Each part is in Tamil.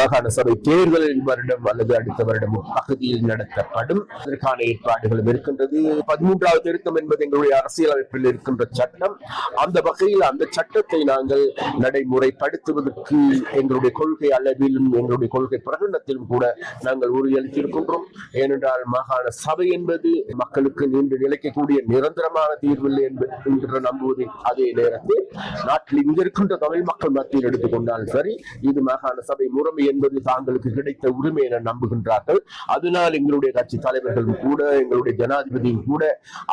மாகாண சபை தேர்தல் வருடம் அல்லது அடுத்த வருடம் பகுதியில் நடத்தப்படும். அதற்கான ஏற்பாடுகளும் இருக்கின்றது. பதிமூன்றாவது திருத்தம் என்பது எங்களுடைய அரசியலமைப்பில் இருக்கின்ற சட்டம். அந்த வகையில் அந்த சட்டத்தை நாங்கள் நடைமுறைப்படுத்துவதற்கு எங்களுடைய கொள்கை அளவிலும் எங்களுடைய கொள்கை பிரகடனத்திலும் கூட நாங்கள் உறுதியளித்திருக்கின்றோம். ஏனென்றால் மாகாண சபை என்பது மக்களுக்கு நீண்டு நிலைக்கக்கூடிய நிரந்தரமான தீர்வில்லை என்று நம்புவதில் அதே நேரத்தில். நாட்டில் இங்கிருக்கின்ற தமிழ் மக்கள் மத்தியில் எடுத்துக்கொண்டால் சரி இது மாகாண சபை முறைமை என்பது தாங்களுக்கு கிடைத்த உரிமை என நம்புகின்றார்கள். அதனால் எங்களுடைய கட்சி தலைவர்களும் கூட எங்களுடைய ஜனாதிபதியும் கூட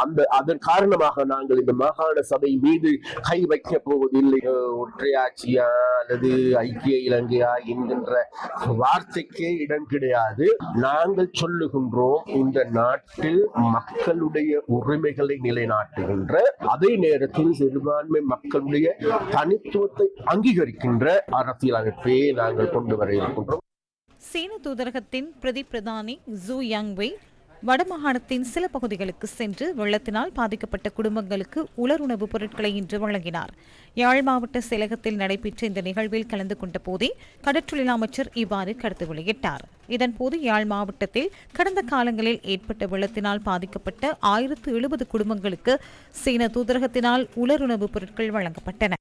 அந்த அதன் காரணமாக நாங்கள் இந்த மாகாண சபை மீது கை வைக்க போவதில்லை. ஒற்றையாட்சியா அல்லது ஐக்கிய இலங்கையா என்கின்ற வார்த்தைக்கே இடம் கிடையாது. நாங்கள் சொல்லுகின்றோம் இந்த நாட்டில் மக்களுடைய உரிமைகளை நிலைநாட்டுகின்ற அதே நேரத்தில் சிறுபான்மை மக்களுடைய தனித்துவத்தை அங்கீகரிக்கின்ற அரசியலமைப்பை நாங்கள் கொண்டு வர சீன தூதரகத்தின் பிரதி பிரதானி ஜூ யாங்வெய் வடமாகாணத்தின் சில பகுதிகளுக்கு சென்று வெள்ளத்தினால் பாதிக்கப்பட்ட குடும்பங்களுக்கு உலருணவுப் பொருட்களை இன்று வழங்கினார். யாழ் மாவட்ட செயலகத்தில் நடைபெற்ற இந்த நிகழ்வில் கலந்து கொண்ட போதே கடற்றொழில் அமைச்சர் இவ்வாறு கருத்து வெளியிட்டார். இதன்போது யாழ் மாவட்டத்தில் கடந்த காலங்களில் ஏற்பட்ட வெள்ளத்தினால் பாதிக்கப்பட்ட ஆயிரத்து எழுபது குடும்பங்களுக்கு சீன தூதரகத்தினால் உலருணவுப் பொருட்கள் வழங்கப்பட்டன.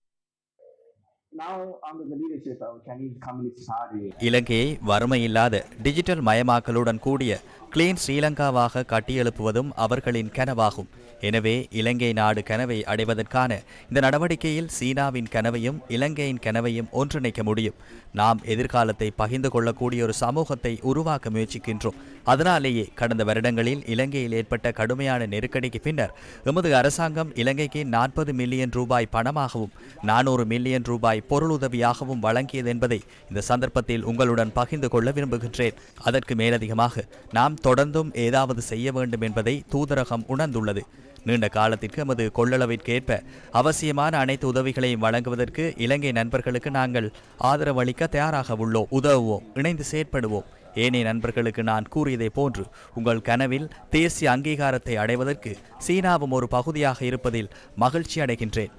இலங்கையை வறுமையில்லாத டிஜிட்டல் மயமாக்கலுடன் கூடிய கிளீன் ஸ்ரீலங்காவாக கட்டியெழுப்புவதும் அவர்களின் கனவாகும். எனவே இலங்கை நாடு கனவை அடைவதற்கான இந்த நடவடிக்கையில் சீனாவின் கனவையும் இலங்கையின் கனவையும் ஒன்றிணைக்க முடியும். நாம் எதிர்காலத்தை பகிர்ந்து கொள்ளக்கூடிய ஒரு சமூகத்தை உருவாக்க முயற்சிக்கின்றோம். அதனாலேயே கடந்த வருடங்களில் இலங்கையில் ஏற்பட்ட கடுமையான நெருக்கடிக்கு பின்னர் எமது அரசாங்கம் இலங்கைக்கு நாற்பது மில்லியன் ரூபாய் பணமாகவும் நானூறு மில்லியன் ரூபாய் பொருளுதவியாகவும் வழங்கியது என்பதை இந்த சந்தர்ப்பத்தில் உங்களுடன் பகிர்ந்து கொள்ள விரும்புகின்றேன். அதற்கு மேலதிகமாக நாம் தொடர்ந்தும் ஏதாவது செய்ய வேண்டும் என்பதை தூதரகம் உணர்ந்துள்ளது. நீண்ட காலத்திற்கு எமது கொள்ளளவிற்கேற்ப அவசியமான அனைத்து உதவிகளையும் வழங்குவதற்கு இலங்கை நண்பர்களுக்கு நாங்கள் ஆதரவளிக்க தயாராக உள்ளோம். உதவுவோம் இணைந்து செயற்படுவோம். ஏனைய நண்பர்களுக்கு நான் கூறியதை போன்று உங்கள் கனவில் தேசிய அங்கீகாரத்தை அடைவதற்கு சீனாவும் ஒரு பகுதியாக இருப்பதில் மகிழ்ச்சி அடைகின்றேன்.